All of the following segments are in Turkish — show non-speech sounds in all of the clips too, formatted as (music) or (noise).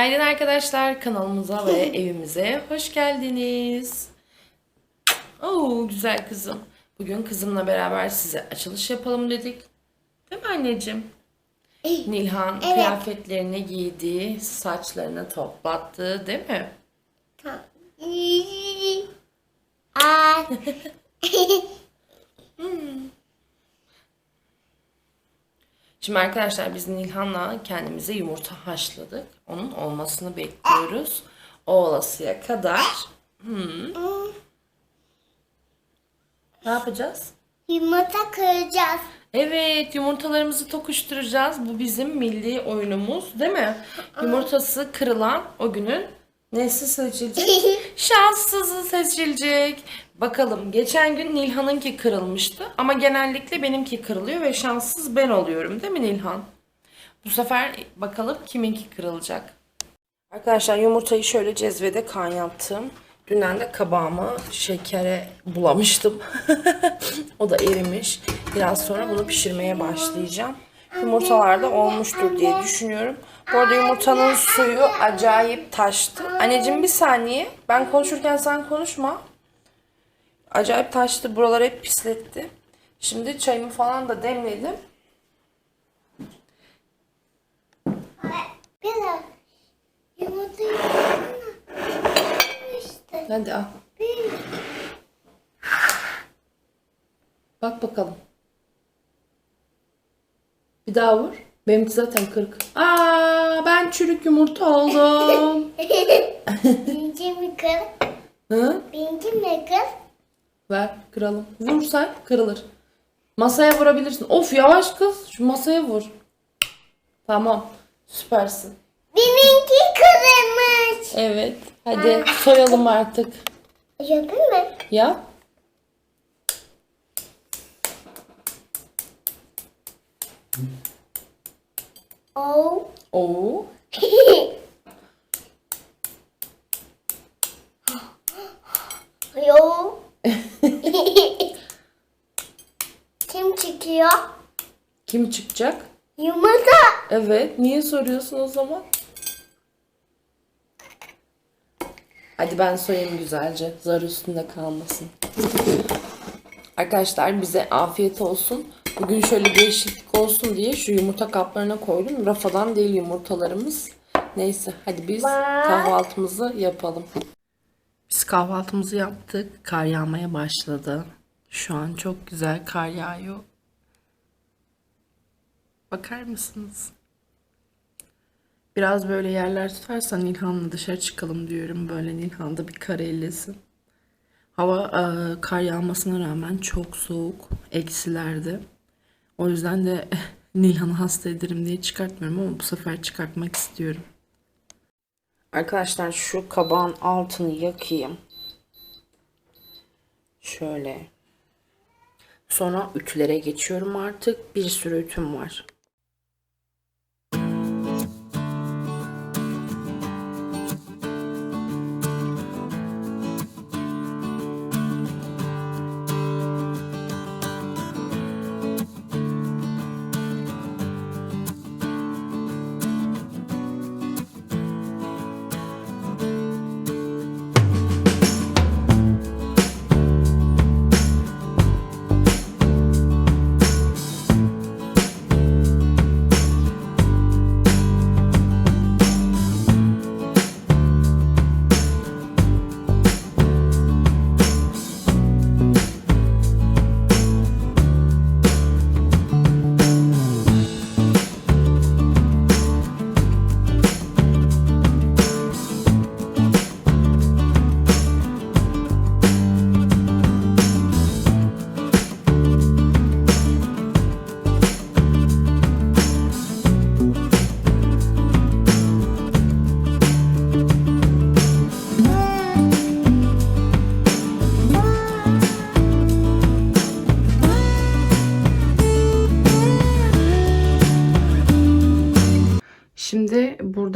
Günaydın arkadaşlar kanalımıza ve (laughs) evimize hoş geldiniz. Oo güzel kızım. Bugün kızımla beraber size açılış yapalım dedik. Değil mi anneciğim? Nilhan kıyafetlerini giydi, saçlarını toplattı değil mi? Aa, (laughs) (laughs) Şimdi arkadaşlar biz Nilhan'la kendimize yumurta haşladık. Onun olmasını bekliyoruz. O olasıya kadar. Hmm. Ne yapacağız? yumurta kıracağız. Evet yumurtalarımızı tokuşturacağız. Bu bizim milli oyunumuz değil mi? Yumurtası kırılan o günün nesi seçilecek? (laughs) Şanssızı seçilecek. Bakalım geçen gün Nilhan'ınki kırılmıştı ama genellikle benimki kırılıyor ve şanssız ben oluyorum değil mi Nilhan? Bu sefer bakalım kiminki kırılacak. Arkadaşlar yumurtayı şöyle cezvede kaynattım. Dünden de kabağımı şekere bulamıştım. (laughs) o da erimiş. Biraz sonra bunu pişirmeye başlayacağım. Yumurtalar da olmuştur diye düşünüyorum. Bu arada yumurtanın suyu acayip taştı. Anneciğim bir saniye. Ben konuşurken sen konuşma. Acayip taştı. Buralar hep pisletti. Şimdi çayımı falan da demledim. Biraz yumurtayı işte. Hadi al. Bak bakalım. Bir daha vur. Benimki zaten kırık. Aa, ben çürük yumurta oldum. (laughs) Birinci mi kır? Hı? Birinci mi kır? Ver kıralım. Vur sen kırılır. Masaya vurabilirsin. Of yavaş kız. Şu masaya vur. Tamam. Süpersin. Benimki kırılmış. Evet. Hadi soyalım artık. Yapayım mı? Yap. Oo. Oo. Yo. Kim çıkıyor? Kim çıkacak? Yumurta. Evet. Niye soruyorsun o zaman? Hadi ben soyayım güzelce. Zar üstünde kalmasın. Arkadaşlar bize afiyet olsun. Bugün şöyle değişiklik olsun diye şu yumurta kaplarına koydum. Rafadan değil yumurtalarımız. Neyse hadi biz kahvaltımızı yapalım. Biz kahvaltımızı yaptık. Kar yağmaya başladı. Şu an çok güzel kar yağıyor. Bakar mısınız? Biraz böyle yerler tutarsan Nilhan'la dışarı çıkalım diyorum. Böyle Nilhan'da bir kar ellesin. Hava e, kar yağmasına rağmen çok soğuk. Eksilerde. O yüzden de (laughs) Nilhan'ı hasta ederim diye çıkartmıyorum ama bu sefer çıkartmak istiyorum. Arkadaşlar şu kabağın altını yakayım. Şöyle. Sonra ütülere geçiyorum artık. Bir sürü ütüm var.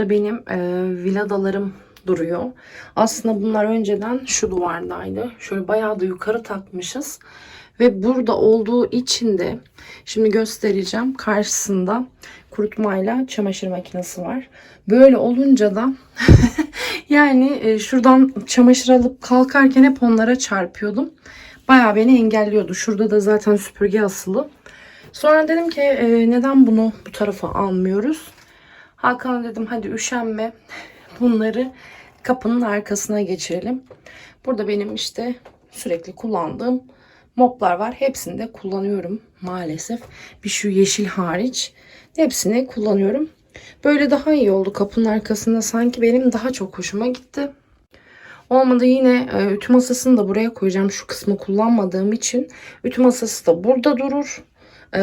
Burada benim e, villadalarım duruyor. Aslında bunlar önceden şu duvardaydı. Şöyle bayağı da yukarı takmışız. Ve burada olduğu için de şimdi göstereceğim karşısında kurutmayla çamaşır makinesi var. Böyle olunca da (laughs) yani e, şuradan çamaşır alıp kalkarken hep onlara çarpıyordum. Bayağı beni engelliyordu. Şurada da zaten süpürge asılı. Sonra dedim ki e, neden bunu bu tarafa almıyoruz? Hakan'a dedim hadi üşenme. (laughs) Bunları kapının arkasına geçirelim. Burada benim işte sürekli kullandığım moplar var. Hepsini de kullanıyorum maalesef. Bir şu yeşil hariç. Hepsini kullanıyorum. Böyle daha iyi oldu kapının arkasında. Sanki benim daha çok hoşuma gitti. Olmadı yine e, ütü masasını da buraya koyacağım. Şu kısmı kullanmadığım için. Ütü masası da burada durur. E,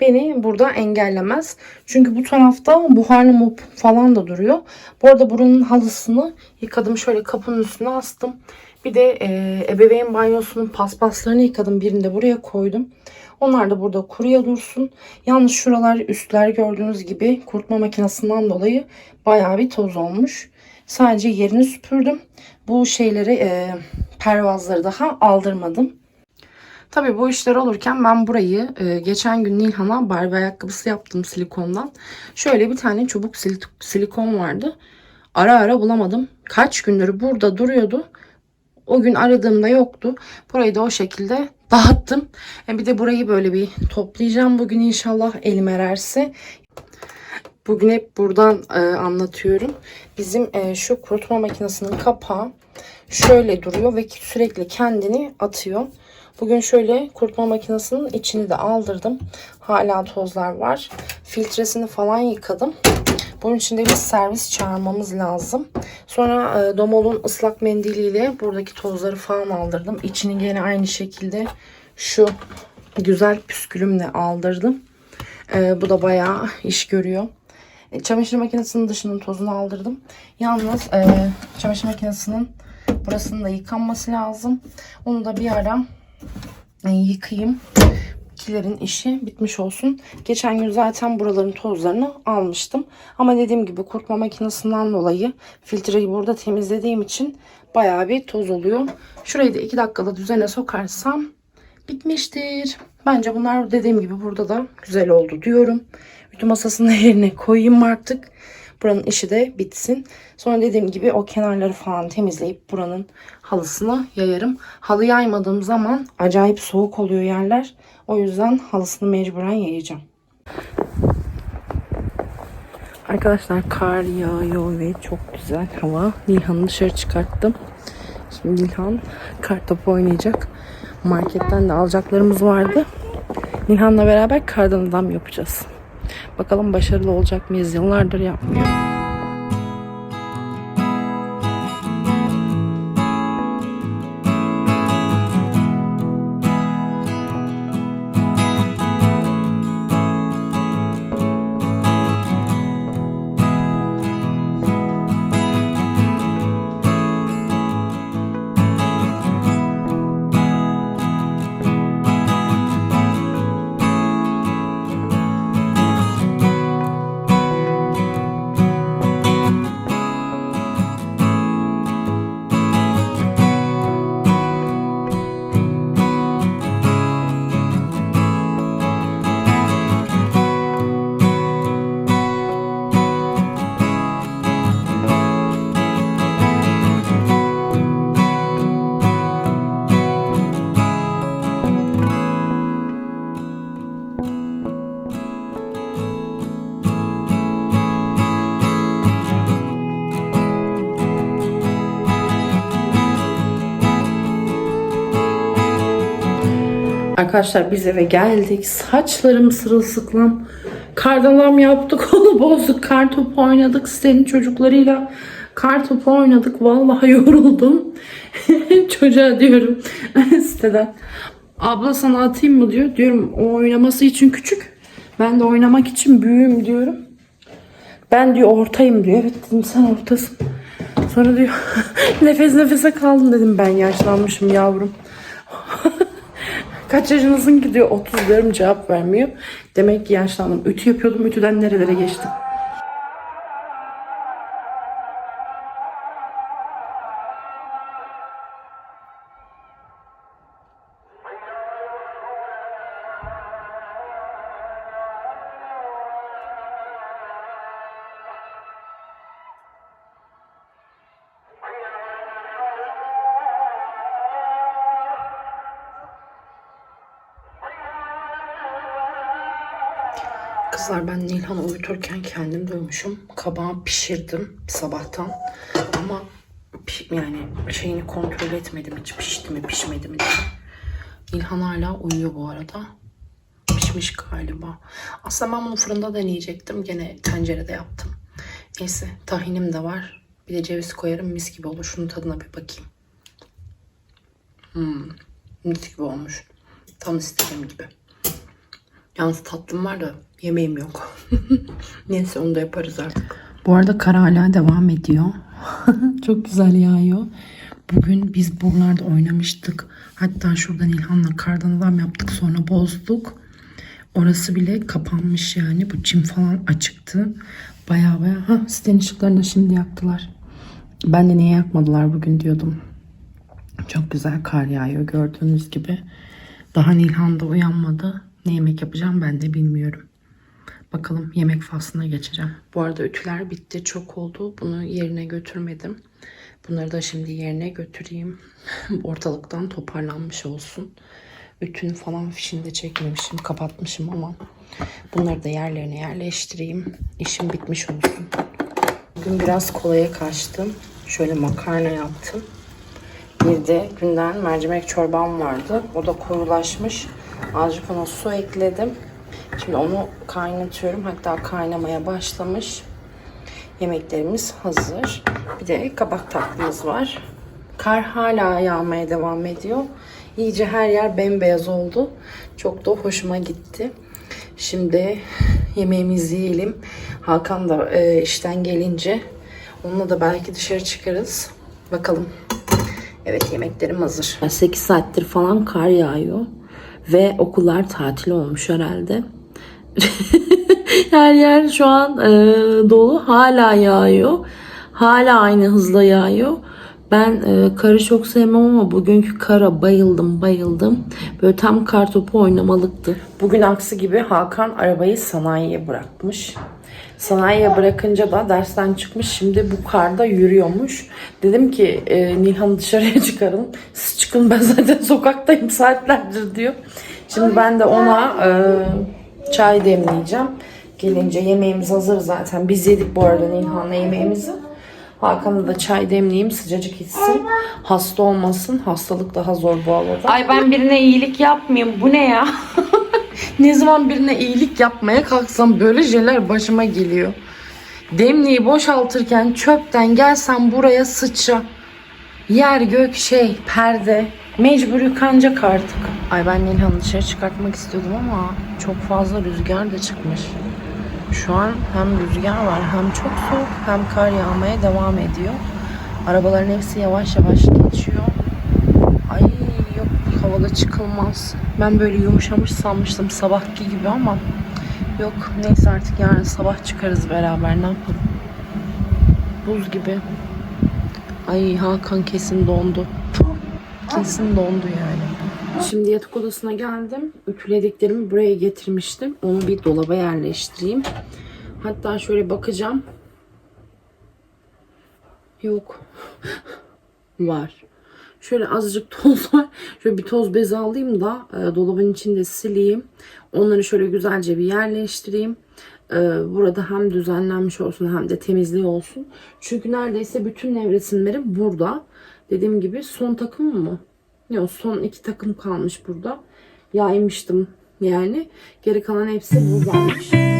beni burada engellemez. Çünkü bu tarafta buharlı mop falan da duruyor. Bu arada buranın halısını yıkadım. Şöyle kapının üstüne astım. Bir de e, ebeveyn banyosunun paspaslarını yıkadım. Birini de buraya koydum. Onlar da burada kuruya dursun. Yalnız şuralar üstler gördüğünüz gibi kurutma makinesinden dolayı bayağı bir toz olmuş. Sadece yerini süpürdüm. Bu şeyleri e, pervazları daha aldırmadım. Tabii bu işler olurken ben burayı e, geçen gün Nilhan'a Barbie ayakkabısı yaptım silikondan. Şöyle bir tane çubuk sil- silikon vardı. Ara ara bulamadım. Kaç gündür burada duruyordu. O gün aradığımda yoktu. Burayı da o şekilde dağıttım. E, bir de burayı böyle bir toplayacağım bugün inşallah elim ererse. Bugün hep buradan e, anlatıyorum. Bizim e, şu kurutma makinesinin kapağı şöyle duruyor ve sürekli kendini atıyor. Bugün şöyle kurutma makinesinin içini de aldırdım. Hala tozlar var. Filtresini falan yıkadım. Bunun için de bir servis çağırmamız lazım. Sonra e, Domol'un ıslak mendiliyle buradaki tozları falan aldırdım. İçini gene aynı şekilde şu güzel püskülümle aldırdım. E, bu da bayağı iş görüyor. E, çamaşır makinesinin dışının tozunu aldırdım. Yalnız e, çamaşır makinesinin burasının da yıkanması lazım. Onu da bir ara yıkayayım. Kilerin işi bitmiş olsun. Geçen gün zaten buraların tozlarını almıştım. Ama dediğim gibi kurutma makinesinden dolayı filtreyi burada temizlediğim için bayağı bir toz oluyor. Şurayı da 2 dakikada düzene sokarsam bitmiştir. Bence bunlar dediğim gibi burada da güzel oldu diyorum. Ütü masasının (laughs) yerine koyayım artık. Buranın işi de bitsin. Sonra dediğim gibi o kenarları falan temizleyip buranın halısını yayarım. Halı yaymadığım zaman acayip soğuk oluyor yerler. O yüzden halısını mecburen yayacağım. Arkadaşlar kar yağıyor ve çok güzel hava. Nilhan'ı dışarı çıkarttım. Şimdi Nilhan kar topu oynayacak. Marketten de alacaklarımız vardı. Nilhan'la beraber kardan adam yapacağız. Bakalım başarılı olacak mıyız? Yıllardır yapmıyor. Arkadaşlar biz eve geldik. Saçlarım sırılsıklam. Kardalam yaptık, (laughs) onu bozduk. Kar topu oynadık. Senin çocuklarıyla kar topu oynadık. Vallahi yoruldum. (laughs) Çocuğa diyorum (laughs) siteden. Abla sana atayım mı diyor. Diyorum o oynaması için küçük. Ben de oynamak için büyüğüm diyorum. Ben diyor ortayım diyor. Evet dedim sen ortasın. Sonra diyor nefes nefese kaldım dedim ben yaşlanmışım yavrum. Kaç yaşınızın ki diyor 30 diyorum cevap vermiyor. Demek ki yaşlandım. Ütü yapıyordum ütüden nerelere geçtim. Kızlar ben Nilhan'ı uyuturken kendim duymuşum. Kabağı pişirdim sabahtan. Ama yani şeyini kontrol etmedim hiç pişti mi pişmedi mi diye. Nilhan hala uyuyor bu arada. Pişmiş galiba. Aslında ben bunu fırında deneyecektim. Gene tencerede yaptım. Neyse tahinim de var. Bir de ceviz koyarım mis gibi olur. Şunun tadına bir bakayım. Hmm, mis gibi olmuş. Tam istediğim gibi. Yalnız tatlım var da yemeğim yok. (laughs) Neyse onu da yaparız artık. Bu arada kar hala devam ediyor. (laughs) Çok güzel yağıyor. Bugün biz buralarda oynamıştık. Hatta şuradan İlhan'la kardan adam yaptık sonra bozduk. Orası bile kapanmış yani. Bu çim falan açıktı. Baya baya. Ha sitenin ışıklarını da şimdi yaktılar. Ben de niye yakmadılar bugün diyordum. Çok güzel kar yağıyor gördüğünüz gibi. Daha Nilhan da uyanmadı. Ne yemek yapacağım ben de bilmiyorum. Bakalım yemek faslına geçeceğim. Bu arada ütüler bitti. Çok oldu. Bunu yerine götürmedim. Bunları da şimdi yerine götüreyim. (laughs) Ortalıktan toparlanmış olsun. Ütünü falan fişini de çekmemişim. Kapatmışım ama. Bunları da yerlerine yerleştireyim. İşim bitmiş olsun. Bugün biraz kolaya kaçtım. Şöyle makarna yaptım. Bir de günden mercimek çorbam vardı. O da koyulaşmış. Azıcık ona su ekledim. Şimdi onu kaynatıyorum. Hatta kaynamaya başlamış. Yemeklerimiz hazır. Bir de kabak tatlımız var. Kar hala yağmaya devam ediyor. İyice her yer bembeyaz oldu. Çok da hoşuma gitti. Şimdi yemeğimizi yiyelim. Hakan da e, işten gelince onunla da belki dışarı çıkarız. Bakalım. Evet yemeklerim hazır. 8 saattir falan kar yağıyor. Ve okullar tatil olmuş herhalde. (laughs) Her yer şu an e, dolu. Hala yağıyor. Hala aynı hızla yağıyor. Ben e, karı çok sevmem ama bugünkü kara bayıldım bayıldım. Böyle tam kar topu oynamalıktı. Bugün aksi gibi Hakan arabayı sanayiye bırakmış. Sanayiye bırakınca da dersten çıkmış. Şimdi bu karda yürüyormuş. Dedim ki e, Nilhan'ı dışarıya (laughs) çıkarın. Siz çıkın ben zaten sokaktayım saatlerdir diyor. Şimdi ben de ona e, çay demleyeceğim. Gelince yemeğimiz hazır zaten. Biz yedik bu arada Nilhan'la yemeğimizi. Hakan'a da çay demleyeyim sıcacık içsin. Hasta olmasın. Hastalık daha zor bu havada. Ay ben birine iyilik yapmayayım. Bu ne ya? (laughs) ne zaman birine iyilik yapmaya kalksam böyle şeyler başıma geliyor. Demliği boşaltırken çöpten gelsem buraya sıçra. Yer gök şey perde. Mecbur yıkanacak artık. Ay ben Nilhan'ı dışarı çıkartmak istiyordum ama çok fazla rüzgar da çıkmış. Şu an hem rüzgar var hem çok soğuk hem kar yağmaya devam ediyor. Arabaların hepsi yavaş yavaş geçiyor. Ay havada çıkılmaz. Ben böyle yumuşamış sanmıştım sabahki gibi ama yok neyse artık yarın sabah çıkarız beraber ne yapalım. Buz gibi. Ay Hakan kesin dondu. Kesin dondu yani. Şimdi yatak odasına geldim. Ütülediklerimi buraya getirmiştim. Onu bir dolaba yerleştireyim. Hatta şöyle bakacağım. Yok. (laughs) var. Şöyle azıcık (laughs) toz var. Şöyle bir toz bezi alayım da e, dolabın içinde sileyim. Onları şöyle güzelce bir yerleştireyim. E, burada hem düzenlenmiş olsun hem de temizliği olsun. Çünkü neredeyse bütün nevresimlerim burada. Dediğim gibi son takım mı? Yok son iki takım kalmış burada. Yaymıştım yani. Geri kalan hepsi buradaymış.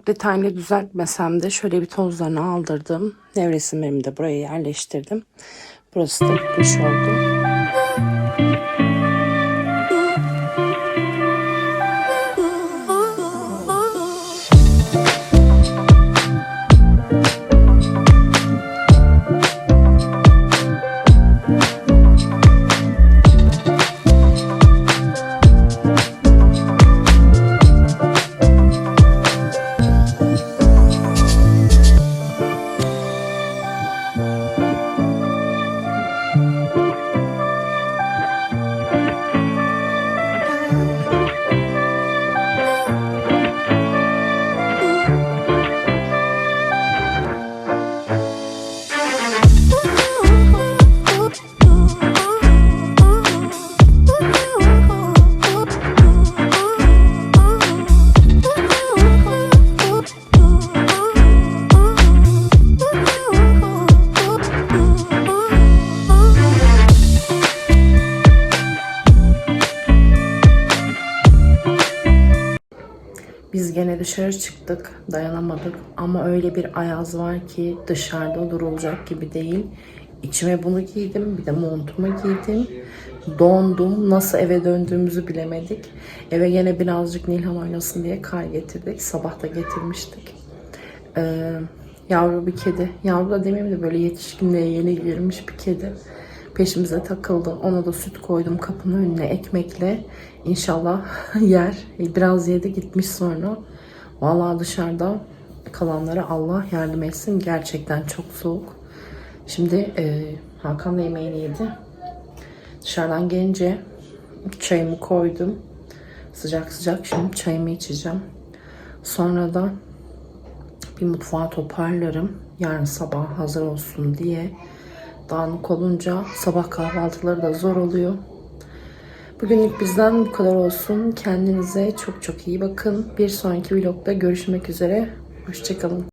Çok detaylı düzeltmesem de şöyle bir tozlarını aldırdım. Nevresimlerimi de buraya yerleştirdim. Burası da bitmiş oldu. Gene dışarı çıktık, dayanamadık ama öyle bir ayaz var ki dışarıda durulacak gibi değil. İçime bunu giydim, bir de montumu giydim. Dondum, nasıl eve döndüğümüzü bilemedik. Eve gene birazcık Nilhan oynasın diye kar getirdik. Sabah da getirmiştik. Ee, yavru bir kedi. Yavru da demeyeyim de böyle yetişkinliğe yeni girmiş bir kedi. Peşimize takıldı. Ona da süt koydum kapının önüne ekmekle. İnşallah (laughs) yer. Biraz yedi gitmiş sonra. Vallahi dışarıda kalanlara Allah yardım etsin. Gerçekten çok soğuk. Şimdi e, Hakan da yemeğini yedi. Dışarıdan gelince çayımı koydum. Sıcak sıcak şimdi çayımı içeceğim. Sonra da bir mutfağı toparlarım. Yarın sabah hazır olsun diye. Dağınık olunca sabah kahvaltıları da zor oluyor. Bugünlük bizden bu kadar olsun. Kendinize çok çok iyi bakın. Bir sonraki vlogda görüşmek üzere. Hoşçakalın.